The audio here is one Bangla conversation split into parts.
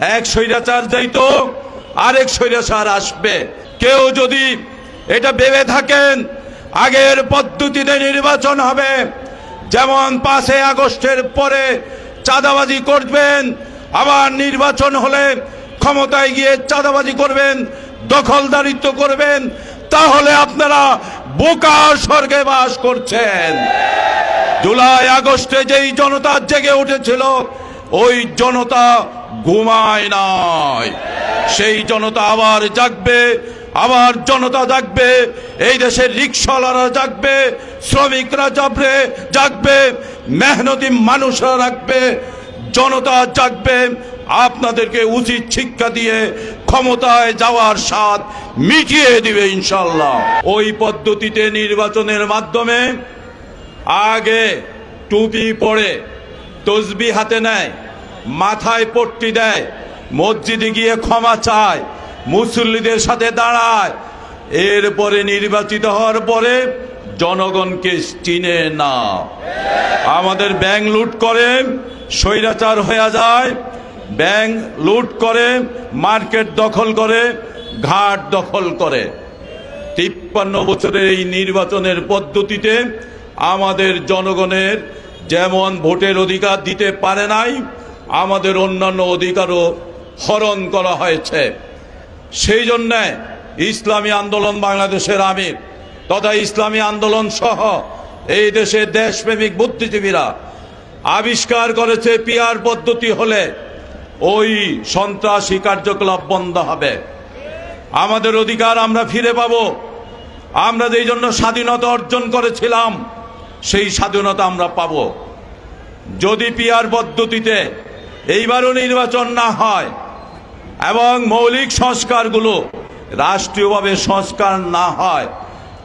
এক স্বৈরাচার যাইতো আরেক স্বৈরাচার আসবে। কেউ যদি এটা ভেবে থাকেন, আগের পদ্ধতিতে নির্বাচন হবে। যেমন পাঁচই আগস্টের পরে চাঁদাবাজি করবেন, আবার নির্বাচন হলে ক্ষমতায় গিয়ে চাঁদাবাজি করবেন, দখলদারিত্ব করবেন, তাহলে আপনারা বোকা স্বর্গে বাস করছেন। জুলাই আগস্টে যেই জনতা জেগে উঠেছিল ওই জনতা ঘুমায় নাই। সেই জনতা আবার জাগবে, আবার জনতা জাগবে, এই দেশের রিক্সাওয়ালারা জাগবে, শ্রমিকরা জাগবে জাগবে, মেহনতি মানুষরা রাখবে, জনতা জাগবে। আপনাদেরকে উচিত শিক্ষা দিয়ে ক্ষমতায় যাওয়ার স্বাদ মিটিয়ে দিবে ইনশাল্লাহ ওই পদ্ধতিতে নির্বাচনের মাধ্যমে আগে টুপি পরে তসবি হাতে নেয় মাথায় পট্টি দেয়, মসজিদে গিয়ে ক্ষমা চায়, মুসল্লিদের সাথে দাঁড়ায়। এরপরে নির্বাচিত হওয়ার পরে জনগণকে চিনে না। আমাদের ব্যাংক লুট করে, স্বৈরাচার হয়ে যায়। ব্যাংক লুট করে, মার্কেট দখল করে, ঘাট দখল করে। তিপ্পান্ন বছরের এই নির্বাচনের পদ্ধতিতে আমাদের জনগণের যেমন ভোটের অধিকার দিতে পারে নাই আমাদের অন্যান্য অধিকারও হরণ করা হয়েছে। সেই জন্যে ইসলামী আন্দোলন বাংলাদেশের আমির তথা ইসলামী আন্দোলন সহ এই দেশের দেশপ্রেমিক বুদ্ধিজীবীরা আবিষ্কার করেছে পিয়ার পদ্ধতি হলে ওই সন্ত্রাসী কার্যকলাপ বন্ধ হবে। আমাদের অধিকার আমরা ফিরে পাবো। আমরা যেই জন্য স্বাধীনতা অর্জন করেছিলাম, সেই স্বাধীনতা আমরা পাব। যদি পিয়ার পদ্ধতিতে এইবারও নির্বাচন না হয়। এবং মৌলিক সংস্কারগুলো রাষ্ট্রীয়ভাবে সংস্কার না হয়,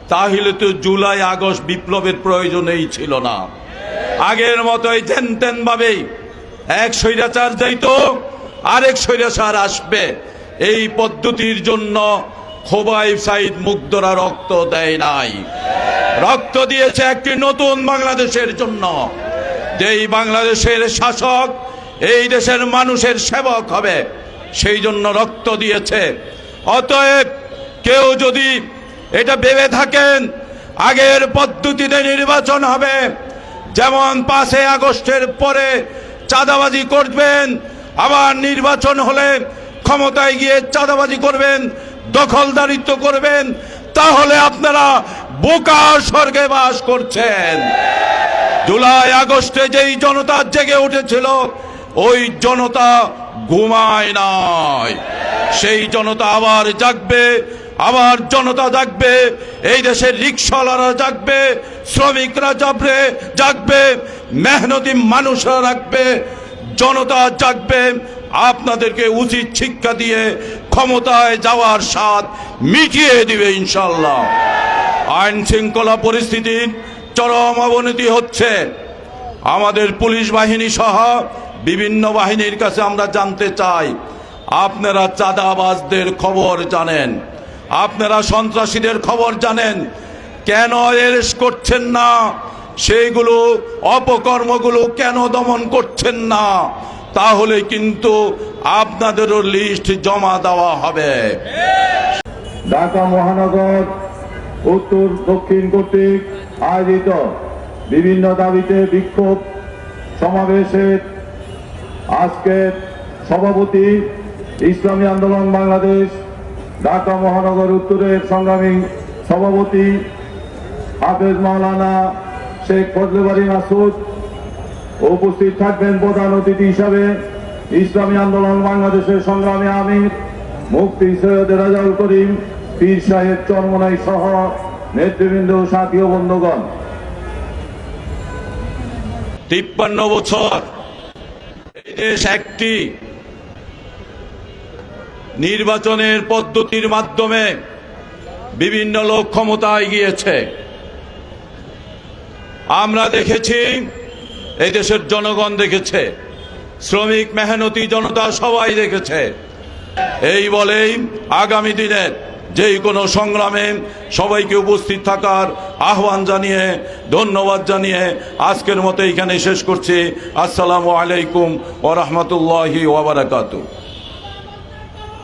তাহলে তো জুলাই, আগস্ট বিপ্লবের প্রয়োজনেই ছিল না। আগের মতোই তেন ভাবেই এক স্বৈরাচার যাইতো, আরেক স্বৈরাচার আসবে। এই পদ্ধতির জন্য খোবাইব সাইদ মুগ্ধরা রক্ত দেয় নাই। রক্ত দিয়েছে একটি নতুন বাংলাদেশের জন্য। যেই বাংলাদেশের শাসক এই দেশের মানুষের সেবক হবে সেই জন্য রক্ত দিয়েছে। অতএব কেউ যদি এটা ভেবে থাকেন, আগের পদ্ধতিতে নির্বাচন হবে, যেমন পাঁচই আগস্টের পরে চাঁদাবাজি করবেন, আবার নির্বাচন হলে ক্ষমতায় গিয়ে চাঁদাবাজি করবেন, দখলদারিত্ব করবেন, তাহলে আপনারা বোকা স্বর্গে বাস করছেন। জুলাই আগস্টে যেই জনতা জেগে উঠেছিল ওই জনতা ঘুমায় নাই। সেই জনতা আবার জাগবে, আবার জনতা জাগবে, এই দেশের রিক্সাওয়ালারা জাগবে, শ্রমিকরা যাবে জাগবে, মেহনতি মানুষরা রাখবে, জনতা জাগবে, আপনাদেরকে উচিত শিক্ষা দিয়ে ক্ষমতায় যাওয়ার স্বাদ মিটিয়ে দিবে ইনশাল্লাহ আইন শৃঙ্খলা পরিস্থিতির চরম অবনতি হচ্ছে। আমাদের পুলিশ বাহিনী সহ বিভিন্ন বাহিনীর কাছে আমরা জানতে চাই, আপনারা চাঁদাবাজদের খবর জানেন। আপনারা সন্ত্রাসীদের খবর জানেন। কেন এরেস্ট করছেন না? সেইগুলো, অপকর্মগুলো কেন দমন করছেন না? তাহলে কিন্তু আপনাদেরও লিস্ট জমা দেওয়া হবে। ঢাকা মহানগর উত্তর দক্ষিণ কর্তৃক আয়োজিত বিভিন্ন দাবিতে বিক্ষোভ সমাবেশের আজকের সভাপতি ইসলামী আন্দোলন বাংলাদেশ, ঢাকা মহানগর উত্তরের সংগ্রামী সভাপতি হাফেজ মাওলানা শেখ ফজলেবাড়ি মাসুদ উপস্থিত থাকবেন প্রধান অতিথি হিসাবে ইসলামী আন্দোলন বাংলাদেশের সংগ্রামী আমির মুক্তি সৈয়দ রাজাউল করিম, পীর সাহেব চরমনাই সহ নেতৃবৃন্দ সাথী বন্ধুগণ। তিপ্পান্ন বছর দেশ একটি নির্বাচনের পদ্ধতির মাধ্যমে বিভিন্ন লোক ক্ষমতায় গিয়েছে আমরা দেখেছি এই দেশের জনগণ দেখেছে, শ্রমিক মেহনতি জনতা সবাই দেখেছে। এই বলেই আগামী দিনের যেই কোনো সংগ্রামে সবাইকে উপস্থিত থাকার আহ্বান জানিয়ে, ধন্যবাদ জানিয়ে আজকের মতো এখানে শেষ করছি। আসসালামু আলাইকুম ও রহমতুল্লাহি ওবরাকাতু